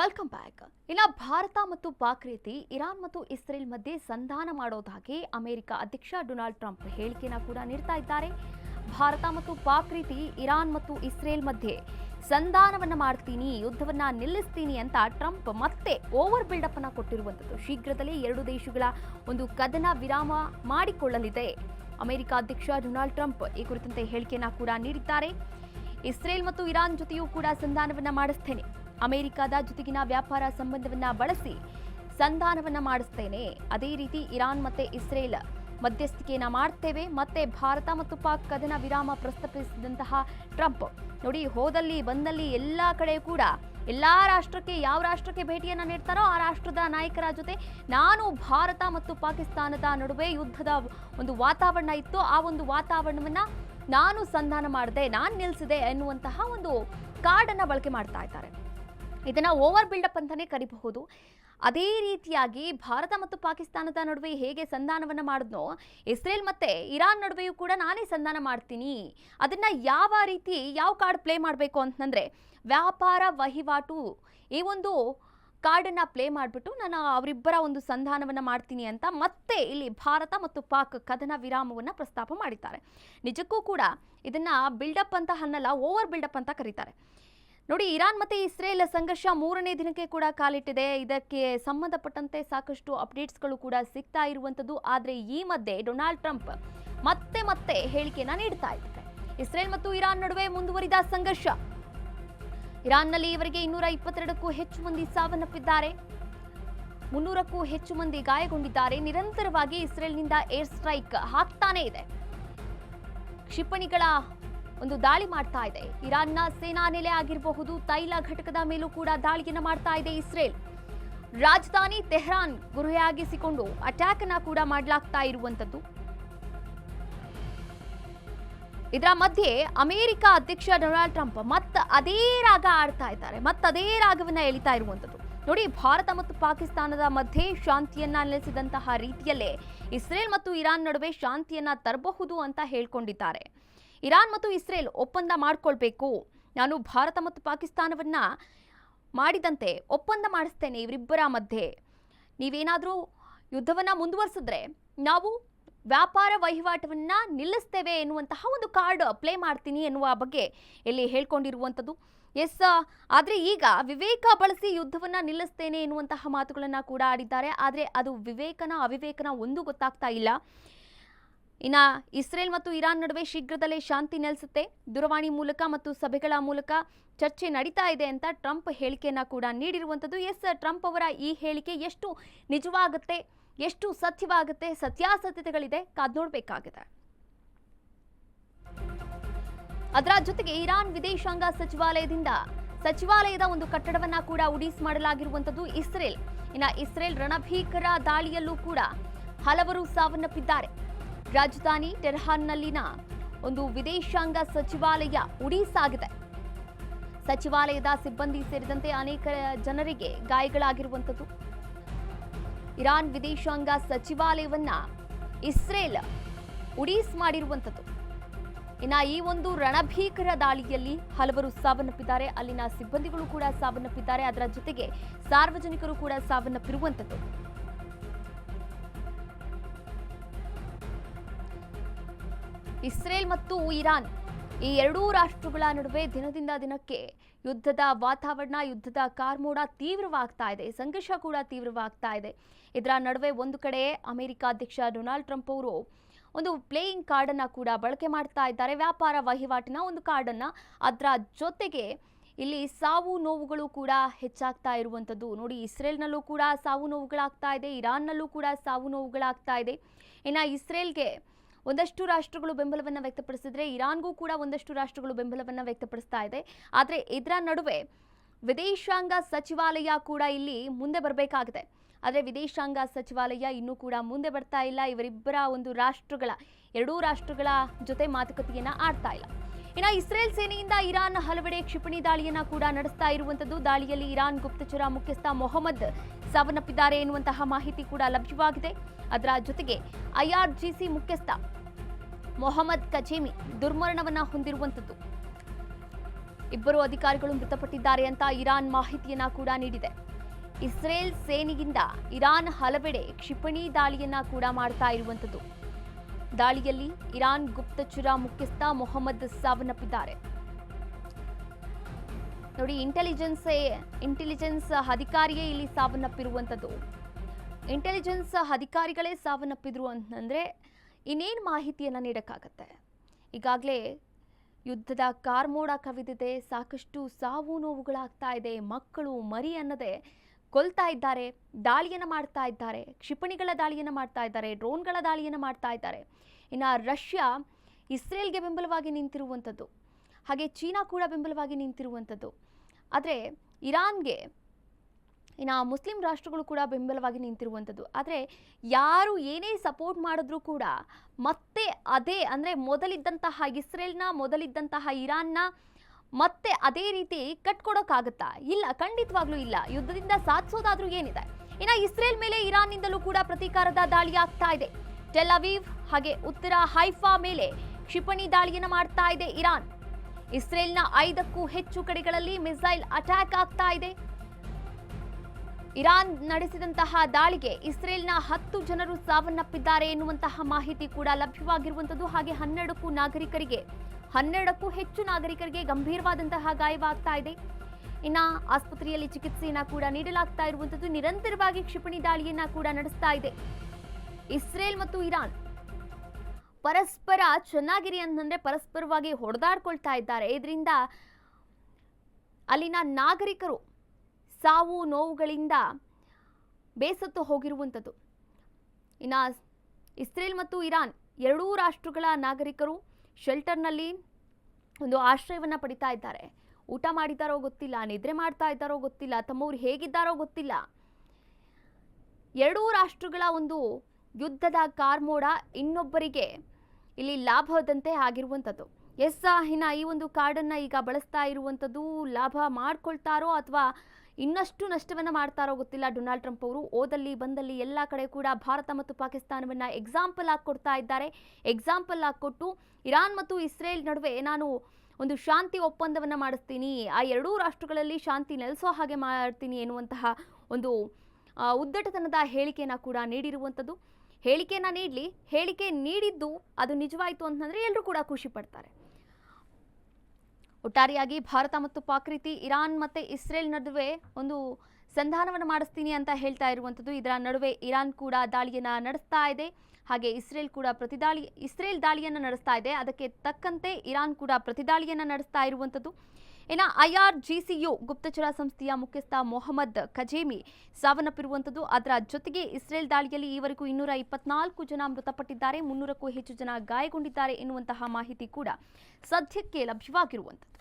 Welcome back ಇನ್ನು ಭಾರತ ಮತ್ತು ಪಾಕ್ ರೀತಿ ಇರಾನ್ ಮತ್ತು ಇಸ್ರೇಲ್ ಮಧ್ಯೆ ಸಂಧಾನ ಮಾಡೋದಾಗಿ ಅಮೆರಿಕ ಅಧ್ಯಕ್ಷ ಡೊನಾಲ್ಡ್ ಟ್ರಂಪ್ ಹೇಳಿಕೆನ ಕೂಡ ನೀಡ್ತಾ ಇದ್ದಾರೆ. ಭಾರತ ಮತ್ತು ಪಾಕ್ ರೀತಿ ಇರಾನ್ ಮತ್ತು ಇಸ್ರೇಲ್ ಮಧ್ಯೆ ಸಂಧಾನವನ್ನು ಮಾಡ್ತೀನಿ, ಯುದ್ಧವನ್ನು ನಿಲ್ಲಿಸ್ತೀನಿ ಅಂತ ಟ್ರಂಪ್ ಮತ್ತೆ ಓವರ್ ಬಿಲ್ಡಪ್ ಅನ್ನು ಕೊಟ್ಟಿರುವಂಥದ್ದು. ಶೀಘ್ರದಲ್ಲೇ ಎರಡು ದೇಶಗಳ ಒಂದು ಕದನ ವಿರಾಮ ಮಾಡಿಕೊಳ್ಳಲಿದೆ. ಅಮೆರಿಕ ಅಧ್ಯಕ್ಷ ಡೊನಾಲ್ಡ್ ಟ್ರಂಪ್ ಈ ಕುರಿತಂತೆ ಹೇಳಿಕೆಯನ್ನ ಕೂಡ ನೀಡಿದ್ದಾರೆ. ಇಸ್ರೇಲ್ ಮತ್ತು ಇರಾನ್ ಜೊತೆಯೂ ಕೂಡ ಸಂಧಾನವನ್ನು ಮಾಡಿಸ್ತೇನೆ. ಅಮೆರಿಕದ ಜೊತೆಗಿನ ವ್ಯಾಪಾರ ಸಂಬಂಧವನ್ನ ಬಳಸಿ ಸಂಧಾನವನ್ನ ಮಾಡಿಸ್ತೇನೆ. ಅದೇ ರೀತಿ ಇರಾನ್ ಮತ್ತೆ ಇಸ್ರೇಲ್ ಮಧ್ಯಸ್ಥಿಕೆಯನ್ನ ಮಾಡ್ತೇವೆ. ಮತ್ತೆ ಭಾರತ ಮತ್ತು ಪಾಕ್ ಕದನ ವಿರಾಮ ಪ್ರಸ್ತಾಪಿಸಿದಂತಹ ಟ್ರಂಪ್. ನೋಡಿ, ಹೋದಲ್ಲಿ ಬಂದಲ್ಲಿ ಎಲ್ಲಾ ಕಡೆ ಕೂಡ ಎಲ್ಲಾ ರಾಷ್ಟ್ರಕ್ಕೆ ಯಾವ ರಾಷ್ಟ್ರಕ್ಕೆ ಭೇಟಿಯನ್ನ ನೀಡ್ತಾರೋ ಆ ರಾಷ್ಟ್ರದ ನಾಯಕರ ಜೊತೆ ನಾನು ಭಾರತ ಮತ್ತು ಪಾಕಿಸ್ತಾನದ ನಡುವೆ ಯುದ್ಧದ ಒಂದು ವಾತಾವರಣ ಇತ್ತು. ಆ ಒಂದು ವಾತಾವರಣವನ್ನ ನಾನು ಸಂಧಾನ ಮಾಡಿದೆ, ನಾನು ನಿಲ್ಲಿಸಿದೆ ಎನ್ನುವಂತಹ ಒಂದು ಕಾರ್ಡನ್ನ ಬಳಕೆ ಮಾಡ್ತಾ ಇದ್ದಾರೆ. ಇದನ್ನ ಓವರ್ ಬಿಲ್ಡಪ್ ಅಂತಾನೆ ಕರಿಬಹುದು. ಅದೇ ರೀತಿಯಾಗಿ ಭಾರತ ಮತ್ತು ಪಾಕಿಸ್ತಾನದ ನಡುವೆ ಹೇಗೆ ಸಂಧಾನವನ್ನ ಮಾಡಿದ್ನೋ, ಇಸ್ರೇಲ್ ಮತ್ತೆ ಇರಾನ್ ನಡುವೆಯೂ ಕೂಡ ನಾನೇ ಸಂಧಾನ ಮಾಡ್ತೀನಿ. ಅದನ್ನ ಯಾವ ರೀತಿ, ಯಾವ ಕಾರ್ಡ್ ಪ್ಲೇ ಮಾಡಬೇಕು ಅಂತಂದ್ರೆ, ವ್ಯಾಪಾರ ವಹಿವಾಟು ಈ ಒಂದು ಕಾರ್ಡನ್ನು ಪ್ಲೇ ಮಾಡಿಬಿಟ್ಟು ನಾನು ಅವರಿಬ್ಬರ ಒಂದು ಸಂಧಾನವನ್ನ ಮಾಡ್ತೀನಿ ಅಂತ ಮತ್ತೆ ಇಲ್ಲಿ ಭಾರತ ಮತ್ತು ಪಾಕ್ ಕದನ ವಿರಾಮವನ್ನ ಪ್ರಸ್ತಾಪ ಮಾಡಿದ್ದಾರೆ. ನಿಜಕ್ಕೂ ಕೂಡ ಇದನ್ನ ಬಿಲ್ಡಪ್ ಅಂತ ಅನ್ನಲ್ಲ, ಓವರ್ ಬಿಲ್ಡಪ್ ಅಂತ ಕರೀತಾರೆ. ನೋಡಿ, ಇರಾನ್ ಮತ್ತೆ ಇಸ್ರೇಲ್ ಸಂಘರ್ಷ ಮೂರನೇ ದಿನಕ್ಕೆ ಕೂಡ ಕಾಲಿಟ್ಟಿದೆ. ಇದಕ್ಕೆ ಸಂಬಂಧಪಟ್ಟಂತೆ ಸಾಕಷ್ಟು ಅಪ್ಡೇಟ್ಸ್ಗಳು ಕೂಡ ಸಿಗ್ತಾ ಇರುವಂಥದ್ದು. ಆದರೆ ಈ ಮಧ್ಯೆ ಡೊನಾಲ್ಡ್ ಟ್ರಂಪ್ ಮತ್ತೆ ಮತ್ತೆ ಹೇಳಿಕೆಯನ್ನ ನೀಡ್ತಾ ಇದ್ದಾರೆ. ಇಸ್ರೇಲ್ ಮತ್ತು ಇರಾನ್ ನಡುವೆ ಮುಂದುವರಿದ ಸಂಘರ್ಷ. ಇರಾನ್ನಲ್ಲಿ ಇವರಿಗೆ ಇನ್ನೂರ ಇಪ್ಪತ್ತೆರಡಕ್ಕೂ ಹೆಚ್ಚು ಮಂದಿ ಸಾವನ್ನಪ್ಪಿದ್ದಾರೆ. ಮುನ್ನೂರಕ್ಕೂ ಹೆಚ್ಚು ಮಂದಿ ಗಾಯಗೊಂಡಿದ್ದಾರೆ. ನಿರಂತರವಾಗಿ ಇಸ್ರೇಲ್ನಿಂದ ಏರ್ ಸ್ಟ್ರೈಕ್ ಹಾಕ್ತಾನೇ ಇದೆ. ಕ್ಷಿಪಣಿಗಳ ಒಂದು ದಾಳಿ ಮಾಡ್ತಾ ಇದೆ. ಇರಾನ್ನ ಸೇನಾ ನೆಲೆ ಆಗಿರಬಹುದು, ತೈಲ ಘಟಕದ ಮೇಲೂ ಕೂಡ ದಾಳಿಯನ್ನು ಮಾಡ್ತಾ ಇದೆ ಇಸ್ರೇಲ್. ರಾಜಧಾನಿ ತೆಹ್ರಾನ್ ಗುರಿಯಾಗಿಸಿಕೊಂಡು ಅಟ್ಯಾಕ್ ಅನ್ನ ಕೂಡ ಮಾಡಲಾಗ್ತಾ ಇರುವಂತದ್ದು. ಇದರ ಮಧ್ಯೆ ಅಮೆರಿಕ ಅಧ್ಯಕ್ಷ ಡೊನಾಲ್ಡ್ ಟ್ರಂಪ್ ಮತ್ತ ಅದೇ ರಾಗ ಆಡ್ತಾ ಇದ್ದಾರೆ. ಮತ್ತ ಅದೇ ರಾಗವನ್ನ ಎಳಿತಾ ಇರುವಂತದ್ದು. ನೋಡಿ, ಭಾರತ ಮತ್ತು ಪಾಕಿಸ್ತಾನದ ಮಧ್ಯೆ ಶಾಂತಿಯನ್ನ ನೆಲೆಸಿದಂತಹ ರೀತಿಯಲ್ಲೇ ಇಸ್ರೇಲ್ ಮತ್ತು ಇರಾನ್ ನಡುವೆ ಶಾಂತಿಯನ್ನ ತರಬಹುದು ಅಂತ ಹೇಳ್ಕೊಂಡಿದ್ದಾರೆ. ಇರಾನ್ ಮತ್ತು ಇಸ್ರೇಲ್ ಒಪ್ಪಂದ ಮಾಡಿಕೊಳ್ಬೇಕು. ನಾನು ಭಾರತ ಮತ್ತು ಪಾಕಿಸ್ತಾನವನ್ನ ಮಾಡಿದಂತೆ ಒಪ್ಪಂದ ಮಾಡಿಸ್ತೇನೆ ಇವರಿಬ್ಬರ ಮಧ್ಯೆ. ನೀವೇನಾದರೂ ಯುದ್ಧವನ್ನು ಮುಂದುವರಿಸಿದ್ರೆ ನಾವು ವ್ಯಾಪಾರ ವಹಿವಾಟವನ್ನು ನಿಲ್ಲಿಸ್ತೇವೆ ಎನ್ನುವಂತಹ ಒಂದು ಕಾರ್ಡ್ ಅಪ್ಲೈ ಮಾಡ್ತೀನಿ ಎನ್ನುವ ಬಗ್ಗೆ ಇಲ್ಲಿ ಹೇಳ್ಕೊಂಡಿರುವಂಥದ್ದು. ಎಸ್, ಆದರೆ ಈಗ ವಿವೇಕ ಬಳಸಿ ಯುದ್ಧವನ್ನು ನಿಲ್ಲಿಸ್ತೇನೆ ಎನ್ನುವಂತಹ ಮಾತುಗಳನ್ನು ಕೂಡ ಆಡಿದ್ದಾರೆ. ಆದರೆ ಅದು ವಿವೇಕನ ಅವಿವೇಕನ ಒಂದು ಗೊತ್ತಾಗ್ತಾ ಇಲ್ಲ. ಇನ್ನ ಇಸ್ರೇಲ್ ಮತ್ತು ಇರಾನ್ ನಡುವೆ ಶೀಘ್ರದಲ್ಲೇ ಶಾಂತಿ ನೆಲೆಸುತ್ತೆ. ದೂರವಾಣಿ ಮೂಲಕ ಮತ್ತು ಸಭೆಗಳ ಮೂಲಕ ಚರ್ಚೆ ನಡೀತಾ ಇದೆ ಅಂತ ಟ್ರಂಪ್ ಹೇಳಿಕೆಯನ್ನ ಕೂಡ ನೀಡಿರುವಂಥದ್ದು. ಎಸ್, ಟ್ರಂಪ್ ಅವರ ಈ ಹೇಳಿಕೆ ಎಷ್ಟು ನಿಜವಾಗುತ್ತೆ, ಎಷ್ಟು ಸತ್ಯವಾಗುತ್ತೆ, ಸತ್ಯಾಸತ್ಯತೆಗಳಿದೆ ಕಾದ್ ನೋಡಬೇಕಾಗಿದೆ. ಅದರ ಜೊತೆಗೆ ಇರಾನ್ ವಿದೇಶಾಂಗ ಸಚಿವಾಲಯದಿಂದ ಸಚಿವಾಲಯದ ಒಂದು ಕಟ್ಟಡವನ್ನ ಕೂಡ ಉಡೀಸ್ ಮಾಡಲಾಗಿರುವಂಥದ್ದು ಇಸ್ರೇಲ್. ಇನ್ನ ಇಸ್ರೇಲ್ ರಣಭೀಕರ ದಾಳಿಯಲ್ಲೂ ಕೂಡ ಹಲವರು ಸಾವನ್ನಪ್ಪಿದ್ದಾರೆ. ರಾಜಧಾನಿ ಟೆರ್ಹಾನ್ನಲ್ಲಿನ ಒಂದು ವಿದೇಶಾಂಗ ಸಚಿವಾಲಯ ಉಡಿಸಾಗಿದೆ. ಸಚಿವಾಲಯದ ಸಿಬ್ಬಂದಿ ಸೇರಿದಂತೆ ಅನೇಕ ಜನರಿಗೆ ಗಾಯಗಳಾಗಿರುವಂಥದ್ದು. ಇರಾನ್ ವಿದೇಶಾಂಗ ಸಚಿವಾಲಯವನ್ನ ಇಸ್ರೇಲ್ ಉಡೀಸ್ ಮಾಡಿರುವಂಥದ್ದು. ಇನ್ನು ಈ ಒಂದು ರಣಭೀಕರ ದಾಳಿಯಲ್ಲಿ ಹಲವರು ಸಾವನ್ನಪ್ಪಿದ್ದಾರೆ. ಅಲ್ಲಿನ ಸಿಬ್ಬಂದಿಗಳು ಕೂಡ ಸಾವನ್ನಪ್ಪಿದ್ದಾರೆ. ಅದರ ಜೊತೆಗೆ ಸಾರ್ವಜನಿಕರು ಕೂಡ ಸಾವನ್ನಪ್ಪಿರುವಂಥದ್ದು. ಇಸ್ರೇಲ್ ಮತ್ತು ಇರಾನ್ ಈ ಎರಡೂ ರಾಷ್ಟ್ರಗಳ ನಡುವೆ ದಿನದಿಂದ ದಿನಕ್ಕೆ ಯುದ್ಧದ ವಾತಾವರಣ, ಯುದ್ಧದ ಕಾರ್ಮೋಡ ತೀವ್ರವಾಗ್ತಾ ಇದೆ, ಸಂಘರ್ಷ ಕೂಡ ತೀವ್ರವಾಗ್ತಾ ಇದೆ. ಇದರ ನಡುವೆ ಒಂದು ಕಡೆ ಅಮೆರಿಕ ಅಧ್ಯಕ್ಷ ಡೊನಾಲ್ಡ್ ಟ್ರಂಪ್ ಅವರು ಒಂದು ಪ್ಲೇಯಿಂಗ್ ಕಾರ್ಡನ್ನು ಕೂಡ ಬಳಕೆ ಮಾಡ್ತಾ ಇದ್ದಾರೆ. ವ್ಯಾಪಾರ ವಹಿವಾಟಿನ ಒಂದು ಕಾರ್ಡನ್ನು ಅದರ ಜೊತೆಗೆ ಇಲ್ಲಿ ಸಾವು ನೋವುಗಳು ಕೂಡ ಹೆಚ್ಚಾಗ್ತಾ ಇರುವಂಥದ್ದು. ನೋಡಿ, ಇಸ್ರೇಲ್ನಲ್ಲೂ ಕೂಡ ಸಾವು ನೋವುಗಳಾಗ್ತಾ ಇದೆ, ಇರಾನ್ನಲ್ಲೂ ಕೂಡ ಸಾವು ನೋವುಗಳಾಗ್ತಾ ಇದೆ. ಇನ್ನು ಇಸ್ರೇಲ್ಗೆ ಒಂದಷ್ಟು ರಾಷ್ಟ್ರಗಳು ಬೆಂಬಲವನ್ನು ವ್ಯಕ್ತಪಡಿಸಿದ್ರೆ ಇರಾನ್ಗೂ ಕೂಡ ಒಂದಷ್ಟು ರಾಷ್ಟ್ರಗಳು ಬೆಂಬಲವನ್ನು ವ್ಯಕ್ತಪಡಿಸ್ತಾ ಇದೆ. ಆದರೆ ಇದರ ನಡುವೆ ವಿದೇಶಾಂಗ ಸಚಿವಾಲಯ ಕೂಡ ಇಲ್ಲಿ ಮುಂದೆ ಬರಬೇಕಾಗಿದೆ. ಆದರೆ ವಿದೇಶಾಂಗ ಸಚಿವಾಲಯ ಇನ್ನೂ ಕೂಡ ಮುಂದೆ ಬರ್ತಾ ಇಲ್ಲ. ಇವರಿಬ್ಬರ ಒಂದು ರಾಷ್ಟ್ರಗಳ, ಎರಡೂ ರಾಷ್ಟ್ರಗಳ ಜೊತೆ ಮಾತುಕತೆಯನ್ನು ಆಡ್ತಾ ಇಲ್ಲ. ಇನ್ನು ಇಸ್ರೇಲ್ ಸೇನೆಯಿಂದ ಇರಾನ್ ಹಲವೆಡೆ ಕ್ಷಿಪಣಿ ದಾಳಿಯನ್ನ ಕೂಡ ನಡೆಸ್ತಾ ಇರುವಂಥದ್ದು ದಾಳಿಯಲ್ಲಿ ಇರಾನ್ ಗುಪ್ತಚರ ಮುಖ್ಯಸ್ಥ ಮೊಹಮ್ಮದ್ ಸಾವನ್ನಪ್ಪಿದ್ದಾರೆ ಎನ್ನುವಂತಹ ಮಾಹಿತಿ ಕೂಡ ಲಭ್ಯವಾಗಿದೆ. ಅದರ ಜೊತೆಗೆ ಐಆರ್ಜಿಸಿ ಮುಖ್ಯಸ್ಥ ಮೊಹಮ್ಮದ್ ಕಜೇಮಿ ದುರ್ಮರಣವನ್ನ ಹೊಂದಿರುವಂಥದ್ದು ಇಬ್ಬರು ಅಧಿಕಾರಿಗಳು ಮೃತಪಟ್ಟಿದ್ದಾರೆ ಅಂತ ಇರಾನ್ ಮಾಹಿತಿಯನ್ನ ಕೂಡ ನೀಡಿದೆ. ಇಸ್ರೇಲ್ ಸೇನೆಯಿಂದ ಇರಾನ್ ಹಲವೆಡೆ ಕ್ಷಿಪಣಿ ದಾಳಿಯನ್ನ ಕೂಡ ಮಾಡ್ತಾ ಇರುವಂಥದ್ದು ದಾಳಿಯಲ್ಲಿ ಇರಾನ್ ಗುಪ್ತಚರ ಮುಖ್ಯಸ್ಥ ಮೊಹಮ್ಮದ್ ಸಾವನ್ನಪ್ಪಿದ್ದಾರೆ. ನೋಡಿ ಇಂಟೆಲಿಜೆನ್ಸ್ ಇಂಟೆಲಿಜೆನ್ಸ್ ಅಧಿಕಾರಿಯೇ ಇಲ್ಲಿ ಸಾವನ್ನಪ್ಪಿರುವಂಥದ್ದು. ಇಂಟೆಲಿಜೆನ್ಸ್ ಅಧಿಕಾರಿಗಳೇ ಸಾವನ್ನಪ್ಪಿದ್ರು ಅಂತಂದ್ರೆ ಇನ್ನೇನು ಮಾಹಿತಿಯನ್ನು ನೀಡೋಕ್ಕಾಗತ್ತೆ? ಈಗಾಗಲೇ ಯುದ್ಧದ ಕಾರ್ಮೋಡ ಕವಿದಿದೆ, ಸಾಕಷ್ಟು ಸಾವು ನೋವುಗಳಾಗ್ತಾ ಇದೆ, ಮಕ್ಕಳು ಮರಿ ಅನ್ನದೆ ಕೊಲ್ತಾ ಇದ್ದಾರೆ, ದಾಳಿಯನ್ನು ಮಾಡ್ತಾ ಇದ್ದಾರೆ, ಕ್ಷಿಪಣಿಗಳ ದಾಳಿಯನ್ನು ಮಾಡ್ತಾ ಇದ್ದಾರೆ, ಡ್ರೋನ್ಗಳ ದಾಳಿಯನ್ನು ಮಾಡ್ತಾ ಇದ್ದಾರೆ. ಇನ್ನು ರಷ್ಯಾ ಇಸ್ರೇಲ್ಗೆ ಬೆಂಬಲವಾಗಿ ನಿಂತಿರುವಂಥದ್ದು, ಹಾಗೆ ಚೀನಾ ಕೂಡ ಬೆಂಬಲವಾಗಿ ನಿಂತಿರುವಂಥದ್ದು. ಆದರೆ ಇರಾನ್ಗೆ ಇನ್ನು ಮುಸ್ಲಿಂ ರಾಷ್ಟ್ರಗಳು ಕೂಡ ಬೆಂಬಲವಾಗಿ ನಿಂತಿರುವಂಥದ್ದು. ಆದರೆ ಯಾರು ಏನೇ ಸಪೋರ್ಟ್ ಮಾಡಿದ್ರೂ ಕೂಡ ಮತ್ತೆ ಅದೇ ಅಂದರೆ ಮೊದಲಿದ್ದಂತಹ ಇಸ್ರೇಲ್ನ, ಮೊದಲಿದ್ದಂತಹ ಇರಾನ್ನ ಮತ್ತೆ ಅದೇ ರೀತಿ ಕಟ್ಕೊಡೋಕ್ಕಾಗತ್ತಾ? ಇಲ್ಲ, ಖಂಡಿತವಾಗ್ಲೂ ಇಲ್ಲ. ಯುದ್ಧದಿಂದ ಸಾಧಿಸೋದಾದ್ರೂ ಏನಿದೆ? ಇನ್ನು ಇಸ್ರೇಲ್ ಮೇಲೆ ಇರಾನ್ನಿಂದಲೂ ಕೂಡ ಪ್ರತೀಕಾರದ ದಾಳಿ ಆಗ್ತಾ ಇದೆ. ಟೆಲ್ ಅವೀವ್ ಹಾಗೆ ಉತ್ತರ ಹೈಫಾ ಮೇಲೆ ಕ್ಷಿಪಣಿ ದಾಳಿಯನ್ನು ಮಾಡ್ತಾ ಇದೆ ಇರಾನ್. ಇಸ್ರೇಲ್ನ ಐದಕ್ಕೂ ಹೆಚ್ಚು ಕಡೆಗಳಲ್ಲಿ ಮಿಸೈಲ್ ಅಟ್ಯಾಕ್ ಆಗ್ತಾ ಇದೆ. ಇರಾನ್ ನಡೆಸಿದಂತಹ ದಾಳಿಗೆ ಇಸ್ರೇಲ್ನ ಹತ್ತು ಜನರು ಸಾವನ್ನಪ್ಪಿದ್ದಾರೆ ಎನ್ನುವಂತಹ ಮಾಹಿತಿ ಕೂಡ ಲಭ್ಯವಾಗಿರುವಂಥದ್ದು. ಹಾಗೆ ಹನ್ನೆರಡಕ್ಕೂ ನಾಗರಿಕರಿಗೆ ಹನ್ನೆರಡಕ್ಕೂ ಹೆಚ್ಚು ನಾಗರಿಕರಿಗೆ ಗಂಭೀರವಾದಂತಹ ಗಾಯವಾಗ್ತಾ ಇದೆ. ಇನ್ನ ಆಸ್ಪತ್ರೆಯಲ್ಲಿ ಚಿಕಿತ್ಸೆಯನ್ನ ಕೂಡ ನೀಡಲಾಗ್ತಾ ಇರುವಂಥದ್ದು ನಿರಂತರವಾಗಿ ಕ್ಷಿಪಣಿ ದಾಳಿಯನ್ನ ಕೂಡ ನಡೆಸ್ತಾ ಇದೆ. ಇಸ್ರೇಲ್ ಮತ್ತು ಇರಾನ್ ಪರಸ್ಪರ ಚೆನ್ನಾಗಿರಿ ಅಂತಂದ್ರೆ ಪರಸ್ಪರವಾಗಿ ಹೊಡೆದಾಡ್ಕೊಳ್ತಾ ಇದ್ದಾರೆ. ಇದರಿಂದ ಅಲ್ಲಿನ ನಾಗರಿಕರು ಸಾವು ನೋವುಗಳಿಂದ ಬೇಸತ್ತು ಹೋಗಿರುವಂಥದ್ದು. ಇನ್ನು ಇಸ್ರೇಲ್ ಮತ್ತು ಇರಾನ್ ಎರಡೂ ರಾಷ್ಟ್ರಗಳ ನಾಗರಿಕರು ಶೆಲ್ಟರ್ನಲ್ಲಿ ಒಂದು ಆಶ್ರಯವನ್ನು ಪಡಿತಾ ಇದ್ದಾರೆ. ಊಟ ಮಾಡಿದ್ದಾರೋ ಗೊತ್ತಿಲ್ಲ, ನಿದ್ರೆ ಮಾಡ್ತಾ ಇದ್ದಾರೋ ಗೊತ್ತಿಲ್ಲ, ತಮ್ಮವ್ರು ಹೇಗಿದ್ದಾರೋ ಗೊತ್ತಿಲ್ಲ. ಎರಡೂ ರಾಷ್ಟ್ರಗಳ ಒಂದು ಯುದ್ಧದ ಕಾರ್ಮೋಡ ಇನ್ನೊಬ್ಬರಿಗೆ ಇಲ್ಲಿ ಲಾಭದಂತೆ ಆಗಿರುವಂಥದ್ದು. ಎಸ್ ಇನ್ನ ಈ ಒಂದು ಕಾರ್ಡನ್ನು ಈಗ ಬಳಸ್ತಾ ಇರುವಂಥದ್ದು ಲಾಭ ಮಾಡ್ಕೊಳ್ತಾರೋ ಅಥವಾ ಇನ್ನಷ್ಟು ನಷ್ಟವನ್ನು ಮಾಡ್ತಾರೋ ಗೊತ್ತಿಲ್ಲ. ಡೊನಾಲ್ಡ್ ಟ್ರಂಪ್ ಅವರು ಓದಲ್ಲಿ ಬಂದಲ್ಲಿ ಎಲ್ಲ ಕಡೆ ಕೂಡ ಭಾರತ ಮತ್ತು ಪಾಕಿಸ್ತಾನವನ್ನು ಎಕ್ಸಾಂಪಲ್ ಆಗಿ ಕೊಡ್ತಾ ಇದ್ದಾರೆ. ಎಕ್ಸಾಂಪಲ್ ಆಗಿ ಕೊಟ್ಟು ಇರಾನ್ ಮತ್ತು ಇಸ್ರೇಲ್ ನಡುವೆ ನಾನು ಒಂದು ಶಾಂತಿ ಒಪ್ಪಂದವನ್ನು ಮಾಡಿಸ್ತೀನಿ. ಆ ಎರಡೂ ರಾಷ್ಟ್ರಗಳಲ್ಲಿ ಶಾಂತಿ ನೆಲೆಸೋ ಹಾಗೆ ಮಾಡ್ತೀನಿ ಎನ್ನುವಂತಹ ಒಂದು ಉದ್ದಟತನದ ಹೇಳಿಕೆಯನ್ನು ಕೂಡ ನೀಡಿರುವಂಥದ್ದು. ಹೇಳಿಕೆಯನ್ನು ನೀಡಲಿ. ಹೇಳಿಕೆ ನೀಡಿದ್ದು ಅದು ನಿಜವಾಯಿತು ಅಂತಂದರೆ ಎಲ್ಲರೂ ಕೂಡ ಖುಷಿ ಪಡ್ತಾರೆ. ಒಟ್ಟಾರೆಯಾಗಿ ಭಾರತ ಮತ್ತು ಪಾಕ್ ರೀತಿ ಇರಾನ್ ಮತ್ತು ಇಸ್ರೇಲ್ ನಡುವೆ ಒಂದು ಸಂಧಾನವನ್ನು ಮಾಡಿಸ್ತೀನಿ ಅಂತ ಹೇಳ್ತಾ ಇರುವಂಥದ್ದು. ಇದರ ನಡುವೆ ಇರಾನ್ ಕೂಡ ದಾಳಿಯನ್ನು ನಡೆಸ್ತಾ ಇದೆ. ಹಾಗೆ ಇಸ್ರೇಲ್ ಕೂಡ ಪ್ರತಿದಾಳಿ, ಇಸ್ರೇಲ್ ದಾಳಿಯನ್ನು ನಡೆಸ್ತಾ ಇದೆ. ಅದಕ್ಕೆ ತಕ್ಕಂತೆ ಇರಾನ್ ಕೂಡ ಪ್ರತಿದಾಳಿಯನ್ನು ನಡೆಸ್ತಾ ಇರುವಂಥದ್ದು. ಇನ್ನು ಐ ಆರ್ ಜಿ ಸಿ ಯು ಗುಪ್ತಚರ ಸಂಸ್ಥೆಯ ಮುಖ್ಯಸ್ಥ ಮೊಹಮ್ಮದ್ ಖಜೇಮಿ ಸಾವನ್ನಪ್ಪಿರುವಂಥದ್ದು. ಅದರ ಜೊತೆಗೆ ಇಸ್ರೇಲ್ ದಾಳಿಯಲ್ಲಿ ಈವರೆಗೂ ಇನ್ನೂರ ಇಪ್ಪತ್ನಾಲ್ಕು ಜನ ಮೃತಪಟ್ಟಿದ್ದಾರೆ. ಮುನ್ನೂರಕ್ಕೂ ಹೆಚ್ಚು ಜನ ಗಾಯಗೊಂಡಿದ್ದಾರೆ ಎನ್ನುವಂತಹ ಮಾಹಿತಿ ಕೂಡ ಸದ್ಯಕ್ಕೆ ಲಭ್ಯವಾಗಿರುವಂಥದ್ದು.